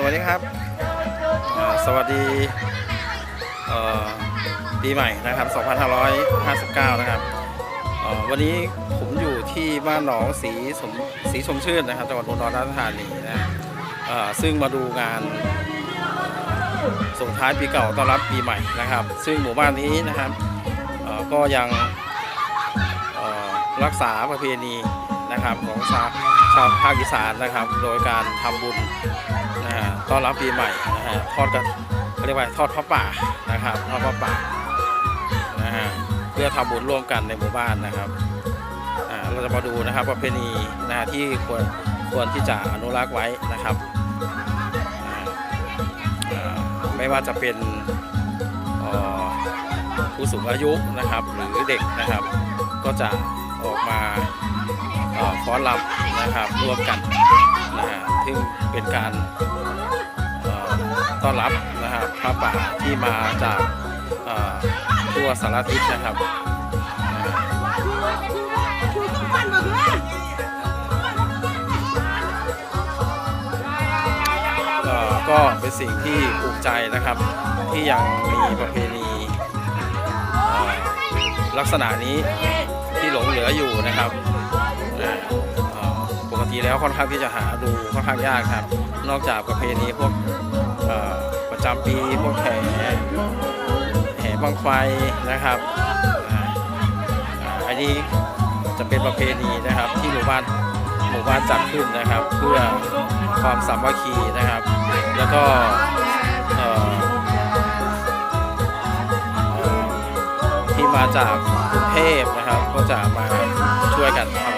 สวัสดีครับ สวัสดีปีใหม่นะครับ 2559 นะครับ วันนี้ผมอยู่ที่บ้านหนองสีสมศรีชมชื่นนะครับจังหวัดอุดรธานีนะซึ่งมาดูงานส่งท้ายปีเก่าต้อนรับปีใหม่นะครับ ซึ่งหมู่บ้านนี้นะครับก็ยังรักษาประเพณีนะครับของชาวาวภาคอีสานนะครับ โดยการทำบุญนะฮะต้อนรับปีใหม่นะฮะทอดกันเรียกว่าทอดพระป่านะครับทอดพระป่านะฮะเพื่อทำบุญร่วมกันในหมู่บ้านนะครับอ่าเราจะมาดูนะครับประเพณีนะฮะที่ควรควรที่จะอนุรักษ์ไว้นะครับ ไม่ว่าจะเป็นผู้สูงอายุนะครับหรือเด็กนะครับ ก็จะออกมาเอ่อฟ้อนรำ นะครับร่วมกันนะฮะซึ่งเป็นการต้อนรับนะครับพระป่าที่มาจากเอ่อทั่วสารทิศนะครับก็เป็นสิ่งที่ภูมิใจนะครับ ที่ยังมีประเพณีลักษณะนี้ที่หลงเหลืออยู่นะครับ อปกติแล้วค่อนข้างที่จะหาดูค่อนข้างยากครับ นอกจากประเพณีพวกประจำปีพวกแห่แห่บังไฟนะครับอันนี้จะเป็นประเพณีนะครับที่หมู่บ้านหมู่บ้านจัดขึ้นนะครับ เพื่อความสามัคคีนะครับ แล้วก็ที่มาจากกรุงเทพนะครับ ก็จะมาช่วยกันทำ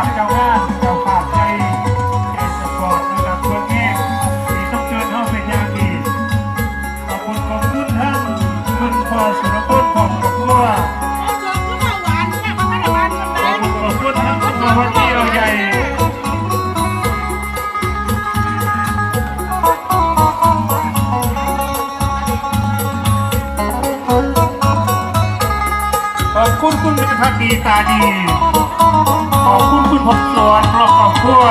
าภาพเจ้างานเจ้าภาพใจเอสปอร์ตนะครับตัวแง่ที่ต้องเจอเข้าเป็นอย่างดีขอบคุณขอบคุณท่านคุณพ่อสุรพลของกับพัวขอบคุณขอบคุณท่านคุณพ่อวันนี้เราใหญ่ขอบคุณคุณเป็นพักดีตาดีขอบคุณ คุณผมสวนครอบครัว